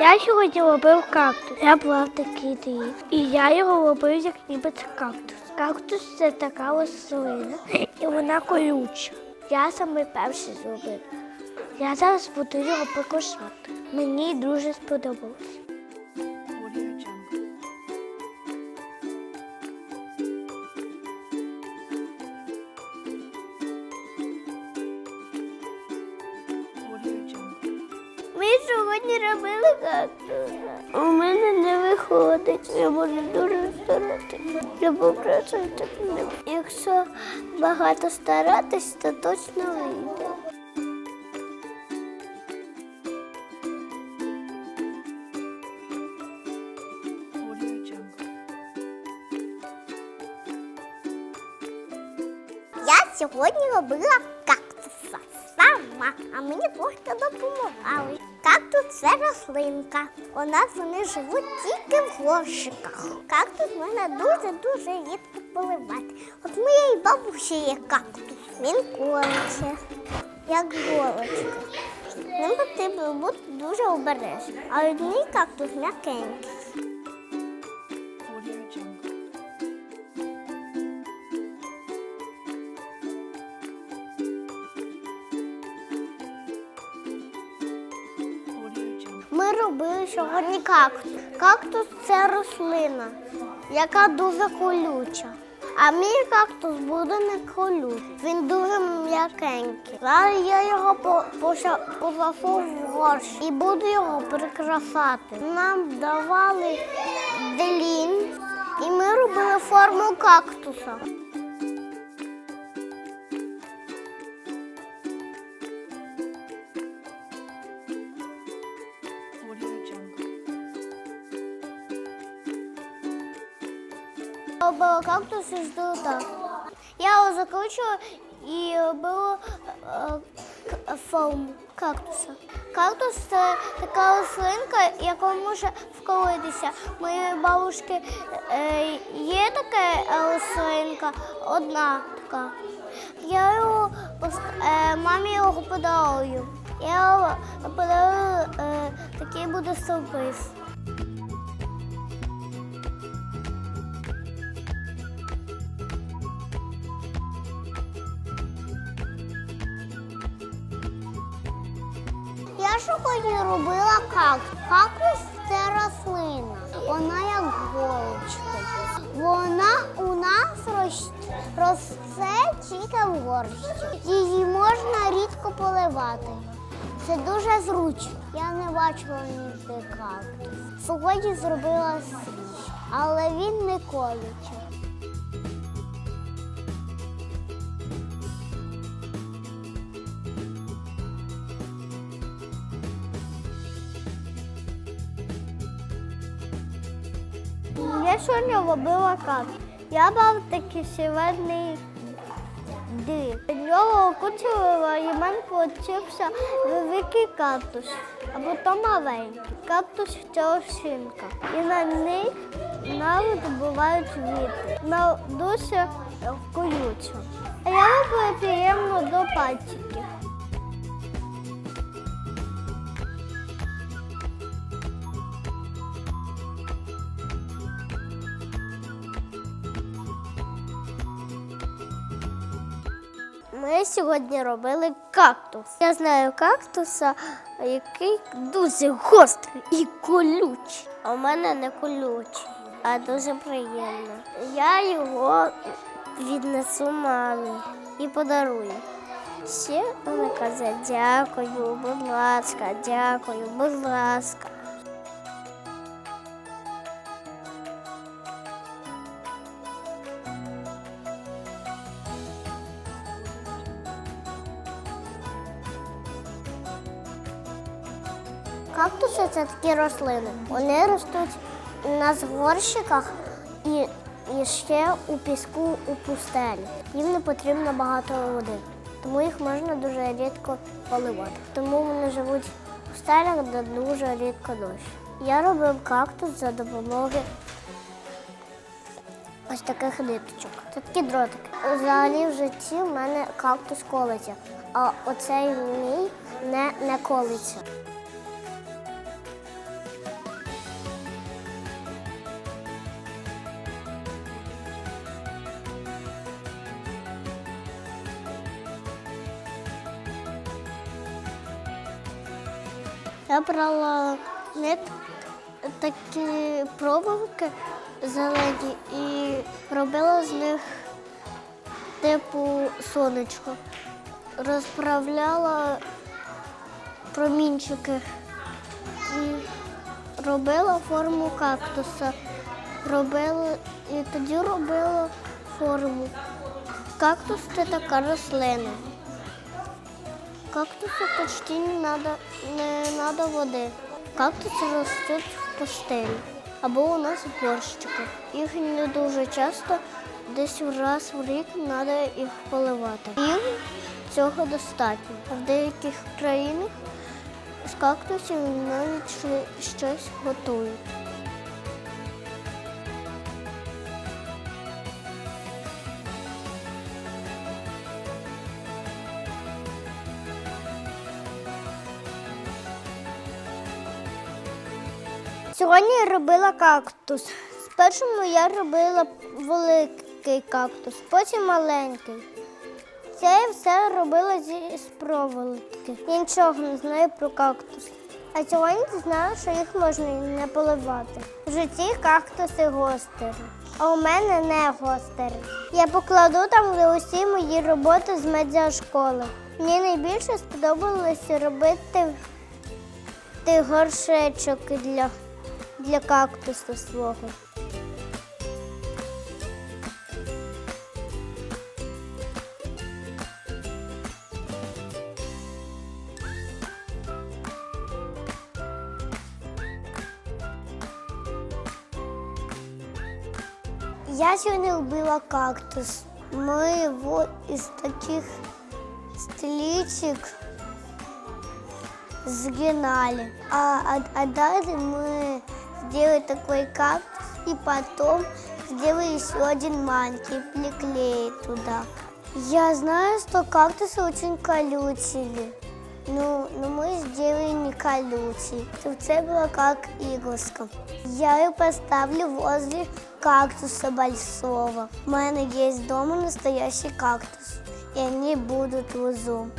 Я сьогодні робив кактус. Я брав такий дві. І я його робив як ніби це кактус. Кактус це така рослина, і вона колюча. Я саме перший зробив. Я зараз буду його покушати. Мені дуже сподобалось. Ми сьогодні робили кактус. У мене не виходить. Я буду дуже старатися. Я попросити. Якщо багато старатись, то точно вийде. Я сьогодні робила кактуса сама, а мені трохи допомагали. Кактус це рослинка. У нас вони живуть тільки в горщиках. Кактус можна дуже-дуже рідко поливати. От моєї бабусі є кактус. Він колиться, як голочка. Ним потрібно бути дуже обережним. А одній кактус м'якенький. Ми робили сьогодні кактус. Кактус це рослина, яка дуже колюча. А мій кактус буде не колючий. Він дуже м'якенький. Зараз я його по- поша- посажу в горщ і буду його прикрашати. Нам давали делін, і ми робили форму кактуса. Робила кактус із дута. Я його закручую і робила е, форму кактуса. Кактус це така рослинка, яка може вколитися. Моєї бабушки е, є така рослинка, одна така. Я його е, мамі його подарую. Я його подарую такий буде сюрприз. Я сьогодні робила кактус. Кактус це рослина. Вона як голочка. Вона у нас росте тільки в горщі. Її можна рідко поливати. Це дуже зручно. Я не бачила ніде кактус. Сьогодні зробила свій, але він не колючий. Сьогодні робила кактус. Я брав такий северний див. З нього кучерила і в мене получився великий кактус, а потім маленький. Кактус це ошинка. І на ній навіть бувають квіти. На дуже колюча. А я роблю приємно до пальчиків. Ми сьогодні робили кактус. Я знаю кактуса, який дуже гострий і колючий. А у мене не колючий, а дуже приємно. Я його віднесу мамі і подарую. Ще вона каже, дякую, будь ласка, дякую, будь ласка. Кактуси це такі рослини. Вони ростуть на згорщиках і, і ще у піску у пустелі. Їм не потрібно багато води, тому їх можна дуже рідко поливати. Тому вони живуть в пустелях, де дуже рідко дощ. Я робив кактус за допомогою ось таких ниточок. Це такі дротики. Взагалі в житті в мене кактус колиться, а оцей мій не, не колиться. Я брала не такі пробувки зелені і робила з них типу сонечко. Розправляла промінчики і робила форму кактуса. Робила і тоді робила форму. Кактус це така рослина. Кактусу почти не надо, не надо води. Кактуси ростуть в пустелі або у нас в горщиках. Їх не дуже часто, десь раз в рік треба їх поливати. Їм цього достатньо. В деяких країнах з кактусів навіть щось готують. Сьогодні я робила кактус. Спершу я робила великий кактус, потім маленький. Це я все робила зі проволоки. Я нічого не знаю про кактус. А сьогодні знаю, що їх можна не поливати. В житті кактуси гостері, а у мене не гостері. Я покладу там де усі мої роботи з медіашколи. Мені найбільше сподобалося робити ти горшечок для, для кактуса свого. Я сьогодні робила кактус. Ми його із таких стрічок сгинали. А, а, а далее мы сделали такой кактус и потом сделали еще один маленький, приклеили туда. Я знаю, что кактусы очень колючие. Ну, но мы сделали не колючий. Чтобы це было как иглоска. Я ее поставлю возле кактуса большого. У меня есть дома настоящий кактус. И они будут в узу.